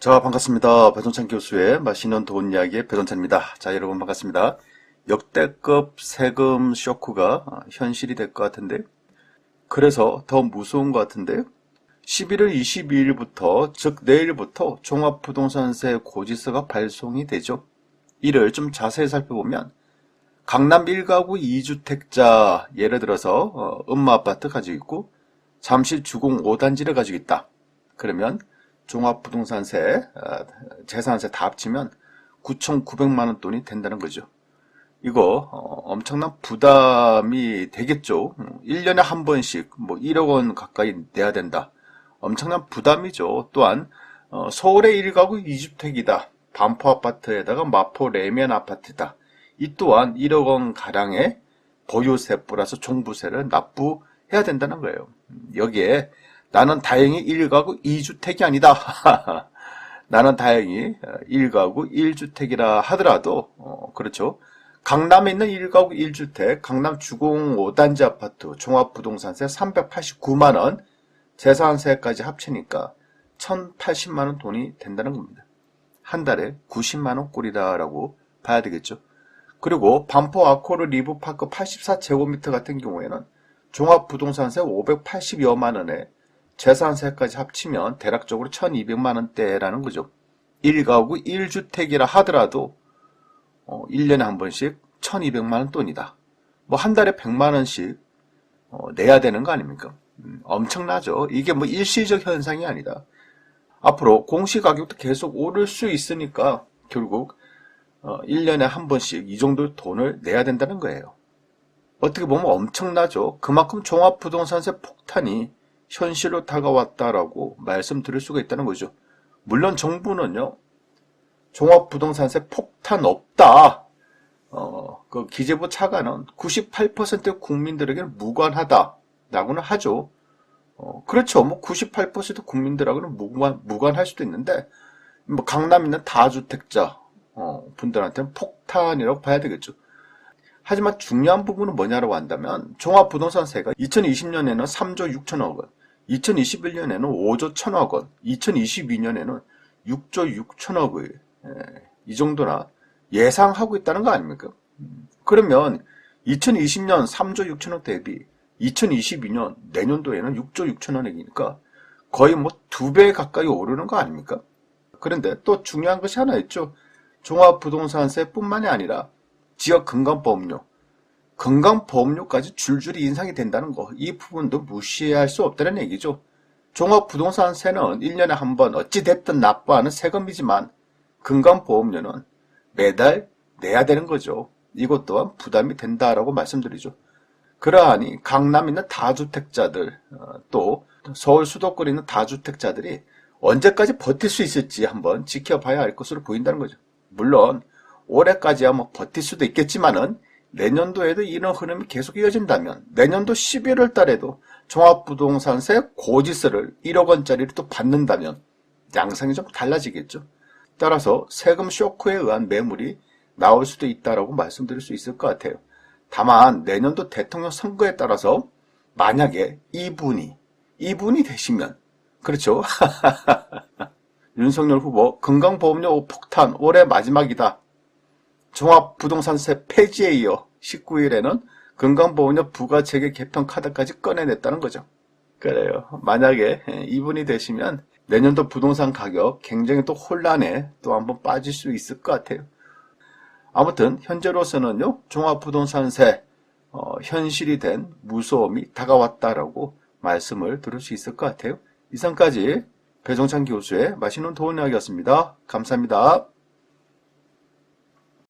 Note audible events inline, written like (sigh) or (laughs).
자, 반갑습니다. 배동찬 교수의 맛있는 돈 이야기의 배동찬입니다. 자, 여러분 반갑습니다. 역대급 세금 쇼크가 현실이 될 것 같은데, 그래서 더 무서운 것 같은데요. 11월 22일부터, 즉 내일부터 종합부동산세 고지서가 발송이 되죠. 이를 좀 자세히 살펴보면, 강남 1가구 2주택자, 예를 들어서 어, 음마 아파트 가지고 있고, 잠실 주공 5단지를 가지고 있다. 그러면 종합부동산세, 어, 재산세 다 합치면 9,900만 원 돈이 된다는 거죠. 이거 어, 엄청난 부담이 되겠죠. 1년에 한 번씩 뭐 1억 원 가까이 내야 된다. 엄청난 부담이죠. 또한 어, 서울의 1가구 2주택이다. 반포 아파트에다가 마포 레면 아파트다. 이 또한 1억 원 가량의 보유세 플러스 종부세를 납부해야 된다는 거예요. 여기에 나는 다행히 1가구 2주택이 아니다. (laughs) 나는 다행히 1가구 1주택이라 하더라도 어, 그렇죠. 강남에 있는 1가구 1주택, 강남 주공 5단지 아파트 종합부동산세 389만 원, 재산세까지 합치니까 1,080만 원 돈이 된다는 겁니다. 한 달에 90만 원 꼴이다라고 봐야 되겠죠. 그리고 반포 아코르 리브파크 84제곱미터 같은 경우에는 종합부동산세 580여만 원에 재산세까지 합치면 대략적으로 1200만 원대라는 거죠. 1가구 1주택이라 하더라도 어, 1년에 한 번씩 1200만 원 돈이다. 뭐 한 달에 100만 원씩 어, 내야 되는 거 아닙니까? 음, 엄청나죠. 이게 뭐 일시적 현상이 아니다. 앞으로 공시가격도 계속 오를 수 있으니까 결국 어, 1년에 한 번씩 이 정도 돈을 내야 된다는 거예요. 어떻게 보면 엄청나죠. 그만큼 종합부동산세 폭탄이 현실로 다가왔다라고 말씀드릴 수가 있다는 거죠. 물론 정부는요, 종합부동산세 폭탄 없다. 어, 그 기재부 차관은 98% 국민들에게는 무관하다라고는 하죠. 어, 그렇죠. 뭐 98% 국민들하고는 무관, 무관할 수도 있는데, 뭐 강남 있는 다주택자 어, 분들한테는 폭탄이라고 봐야 되겠죠. 하지만 중요한 부분은 뭐냐라고 한다면 종합부동산세가 2020년에는 3조 6천억 원, 2021년에는 5조 1천억 원, 2022년에는 6조 6천억 원, 예, 이 정도나 예상하고 있다는 거 아닙니까? 음, 그러면 2020년 3조 6천억 대비 2022년 내년도에는 6조 6천억이니까 거의 뭐 두 배 가까이 오르는 거 아닙니까? 그런데 또 중요한 것이 하나 있죠. 종합부동산세 뿐만이 아니라 지역 건강보험료, 건강보험료까지 줄줄이 인상이 된다는 거, 이 부분도 무시할 수 없다는 얘기죠. 종합부동산세는 1년에 한 번 어찌됐든 납부하는 세금이지만 건강보험료는 매달 내야 되는 거죠. 이것 또한 부담이 된다라고 말씀드리죠. 그러하니 강남 있는 다주택자들 어, 또 서울 수도권에 있는 다주택자들이 언제까지 버틸 수 있을지 한번 지켜봐야 할 것으로 보인다는 거죠. 물론 올해까지야 뭐 버틸 수도 있겠지만은 내년도에도 이런 흐름이 계속 이어진다면 내년도 11월 달에도 종합부동산세 고지서를 1억 원짜리를 또 받는다면 양상이 좀 달라지겠죠. 따라서 세금 쇼크에 의한 매물이 나올 수도 있다라고 말씀드릴 수 있을 것 같아요. 다만 내년도 대통령 선거에 따라서 만약에 이분이 이분이 되시면 그렇죠. (laughs) 윤석열 후보 건강보험료 폭탄 올해 마지막이다. 종합부동산세 폐지에 이어 19일에는 건강보험료 부가체계 개편 카드까지 꺼내냈다는 거죠. 그래요. 만약에 이분이 되시면 내년도 부동산 가격 굉장히 또 혼란에 또 한번 빠질 수 있을 것 같아요. 아무튼 현재로서는요 종합부동산세 어, 현실이 된 무서움이 다가왔다라고 말씀을 들을 수 있을 것 같아요. 이상까지 배종찬 교수의 맛있는 도움 이야기였습니다. 감사합니다.